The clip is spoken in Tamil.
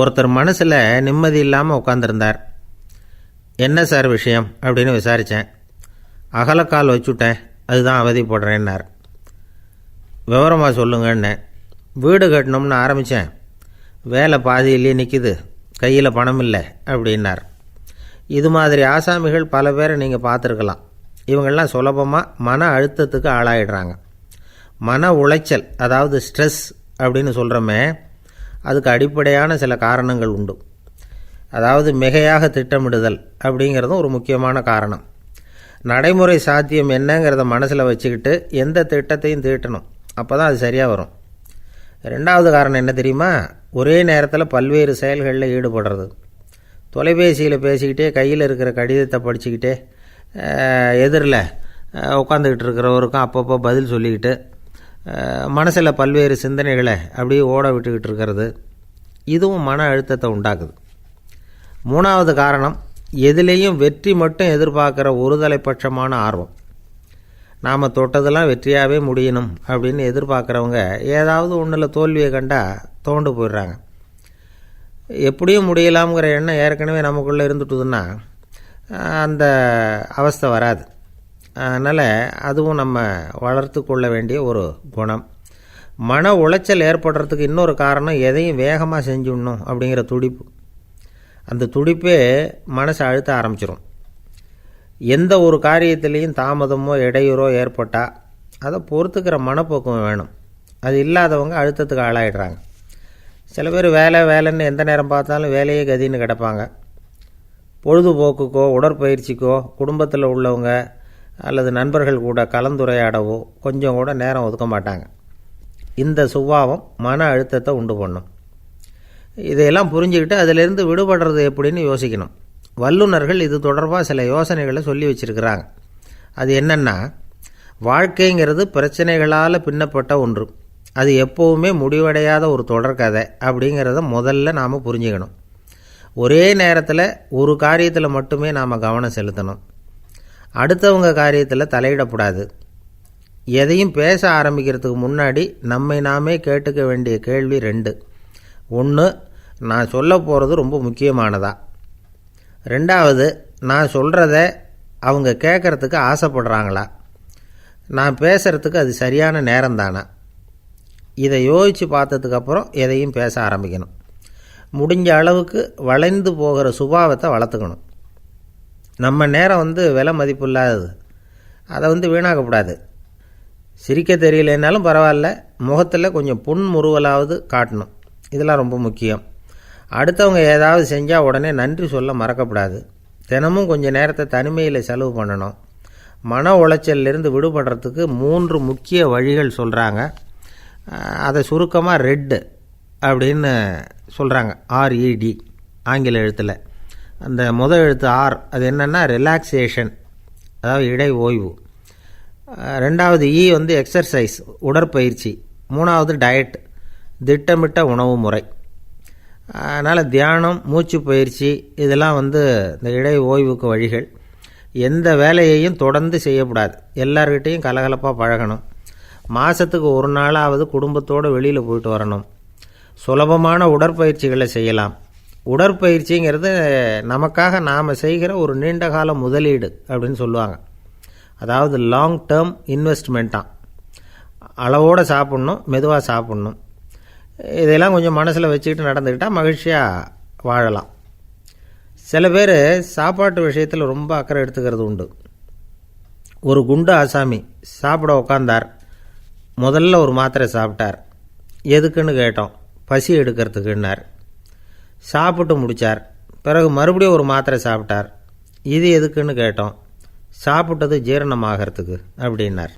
ஒருத்தர் மனசில் நிம்மதி இல்லாமல் உட்காந்துருந்தார் என்ன சார் விஷயம்? அப்படின்னு விசாரித்தேன் அகலக்கால் வச்சுட்டேன். அதுதான் அவதிப்படுறேன்னார் விவரமாக சொல்லுங்கன்னேன் வீடு கட்டணும்னு ஆரம்பித்தேன் வேலை பாதியிலேயே நிற்கிது கையில் பணம் இல்லை அப்படின்னார். இது மாதிரி ஆசாமிகள் பல பேரை நீங்கள் பார்த்துருக்கலாம். இவங்கெல்லாம் சுலபமாக மன அழுத்தத்துக்கு ஆளாயிடுறாங்க. மன உளைச்சல் அதாவது ஸ்ட்ரெஸ் அப்படின்னு சொல்கிறோமே அதுக்கு அடிப்படையான சில காரணங்கள் உண்டு. அதாவது மிகையாக திட்டமிடுதல் அப்படிங்கிறதும் ஒரு முக்கியமான காரணம். நடைமுறை சாத்தியம் என்னங்கிறத மனசில் வச்சுக்கிட்டு எந்த திட்டத்தையும் தீட்டணும். அப்போ தான் அது சரியாக வரும். ரெண்டாவது காரணம் என்ன தெரியுமா? ஒரே நேரத்தில் பல்வேறு செயல்களில் ஈடுபடுறது. தொலைபேசியில் பேசிக்கிட்டே கையில் இருக்கிற கடிதத்தை படிச்சுக்கிட்டே எதிரில் உட்காந்துக்கிட்டு இருக்கிறவருக்கும் அப்பப்போ பதில் சொல்லிக்கிட்டு மனசில் பல்வேறு சிந்தனைகளை அப்படியே ஓட விட்டுக்கிட்டு இருக்கிறது. இதுவும் மன அழுத்தத்தை உண்டாக்குது. மூணாவது காரணம் எதுலேயும் வெற்றி மட்டும் எதிர்பார்க்குற ஒருதலைப்பட்சமான ஆர்வம். நாம் தொட்டதெல்லாம் வெற்றியாகவே முடியணும் அப்படின்னு எதிர்பார்க்குறவங்க ஏதாவது ஒன்றில் தோல்வியை கண்டால் தோண்டு போயிடுறாங்க. எப்படியும் முடியலாம்ங்கிற எண்ணம் ஏற்கனவே நமக்குள்ளே இருந்துட்டுதுன்னா அந்த அவஸ்தை வராது. அதனால் அதுவும் நம்ம வளர்த்து கொள்ள வேண்டிய ஒரு குணம். மன உளைச்சல் ஏற்படுறதுக்கு இன்னொரு காரணம் எதையும் வேகமாக செஞ்சுடணும் அப்படிங்கிற துடிப்பு. அந்த துடிப்பே மனசை அழுத்த ஆரம்பிச்சிடும் எந்த ஒரு காரியத்திலையும் தாமதமோ இடையூறோ ஏற்பட்டால் அதை பொறுத்துக்கிற மனப்போக்கம் வேணும். அது இல்லாதவங்க அழுத்தத்துக்கு ஆளாயிடுறாங்க. சில பேர் வேலை வேலைன்னு எந்த நேரம் பார்த்தாலும் வேலையே கதின்னு கிடப்பாங்க. பொழுதுபோக்குக்கோ உடற்பயிற்சிக்கோ குடும்பத்தில் உள்ளவங்க அல்லது நண்பர்கள் கூட கலந்துரையாடவோ கொஞ்சம் கூட நேரம் ஒதுக்க மாட்டாங்க. இந்த சுபாவம் மன அழுத்தத்தை உண்டு பண்ணும். இதையெல்லாம் புரிஞ்சுக்கிட்டு அதிலிருந்து விடுபடுறது எப்படின்னு யோசிக்கணும். வல்லுநர்கள் இது தொடர்பாக சில யோசனைகளை சொல்லி வச்சுருக்கிறாங்க. அது என்னென்னா வாழ்க்கைங்கிறது பிரச்சனைகளால் பின்னப்பட்ட ஒன்று. அது எப்போவுமே முடிவடையாத ஒரு தொடர்கதை அப்படிங்கிறத முதல்ல நாம் புரிஞ்சுக்கணும். ஒரே நேரத்தில் ஒரு காரியத்தில் மட்டுமே நாம் கவனம் செலுத்தணும். அடுத்தவங்க காரியத்தில் தலையிடக்கூடாது எதையும் பேச ஆரம்பிக்கிறதுக்கு முன்னாடி நம்மை நாமே கேட்டுக்க வேண்டிய கேள்வி ரெண்டு. ஒன்று நான் சொல்ல போகிறது ரொம்ப முக்கியமானதா? ரெண்டாவது நான் சொல்கிறத அவங்க கேட்குறதுக்கு ஆசைப்படுறாங்களா? நான் பேசுகிறதுக்கு அது சரியான நேரம் தானா இதை யோசித்து பார்த்ததுக்கப்புறம் எதையும் பேச ஆரம்பிக்கணும். முடிஞ்ச அளவுக்கு வளைந்து போகிற சுபாவத்தை வளர்த்துக்கணும். நம்ம நேரம் வந்து விலை மதிப்பு இல்லாதது. அதை வந்து வீணாக்கக்கூடாது சிரிக்க தெரியலனாலும் பரவாயில்ல. முகத்தில் கொஞ்சம் புன்முறுவலாவது காட்டணும். இதெல்லாம் ரொம்ப முக்கியம். அடுத்தவங்க ஏதாவது செஞ்சால் உடனே நன்றி சொல்ல மறக்கக்கூடாது தினமும் கொஞ்சம் நேரத்தை தனிமையில் செலவு பண்ணணும். மன உளைச்சல்லேருந்து விடுபடுறதுக்கு மூன்று முக்கிய வழிகள் சொல்கிறாங்க அதை சுருக்கமாக ரெட்டு அப்படின்னு சொல்கிறாங்க ஆர்இடி ஆங்கில எழுத்தில். அந்த முதல் எழுத்து ஆர் அது என்னென்னா ரிலாக்ஸேஷன் அதாவது இடை ஓய்வு ரெண்டாவது இ வந்து எக்ஸர்சைஸ் உடற்பயிற்சி. மூணாவது டயட் திட்டமிட்ட உணவு முறை. அதனால் தியானம் மூச்சு பயிற்சி இதெல்லாம் வந்து இந்த இடை ஓய்வுக்கு வழிகள். எந்த வேலையையும் தொடர்ந்து செய்யக்கூடாது. எல்லார்கிட்டேயும் கலகலப்பாக பழகணும். மாதத்துக்கு ஒரு நாளாவது குடும்பத்தோடு வெளியில் போயிட்டு வரணும். சுலபமான உடற்பயிற்சிகளை செய்யலாம். உடற்பயிற்சிங்கிறது நமக்காக நாம் செய்கிற ஒரு நீண்ட கால முதலீடு அப்படின்னு சொல்லுவாங்க. அதாவது லாங் டேர்ம் இன்வெஸ்ட்மெண்ட்டாக அளவோடு சாப்பிட்ணும் மெதுவாக சாப்பிட்ணும். இதெல்லாம் கொஞ்சம் மனசில் வச்சுக்கிட்டு நடந்துக்கிட்டால் மகிழ்ச்சியாக வாழலாம். சில பேர் சாப்பாட்டு விஷயத்தில் ரொம்ப அக்கறை எடுத்துக்கிறது உண்டு. ஒரு குண்டு ஆசாமி சாப்பிட உக்காந்தார். முதல்ல ஒரு மாத்திரை சாப்பிட்டார். எதுக்குன்னு கேட்டோம். பசி எடுக்கிறதுக்குன்னார். சாப்பிட்டு முடித்தார் பிறகு மறுபடியும் ஒரு மாத்திரை சாப்பிட்டார். இது எதுக்குன்னு கேட்டோம். சாப்பிட்டது ஜீரணமாகறதுக்கு அப்படின்னார்.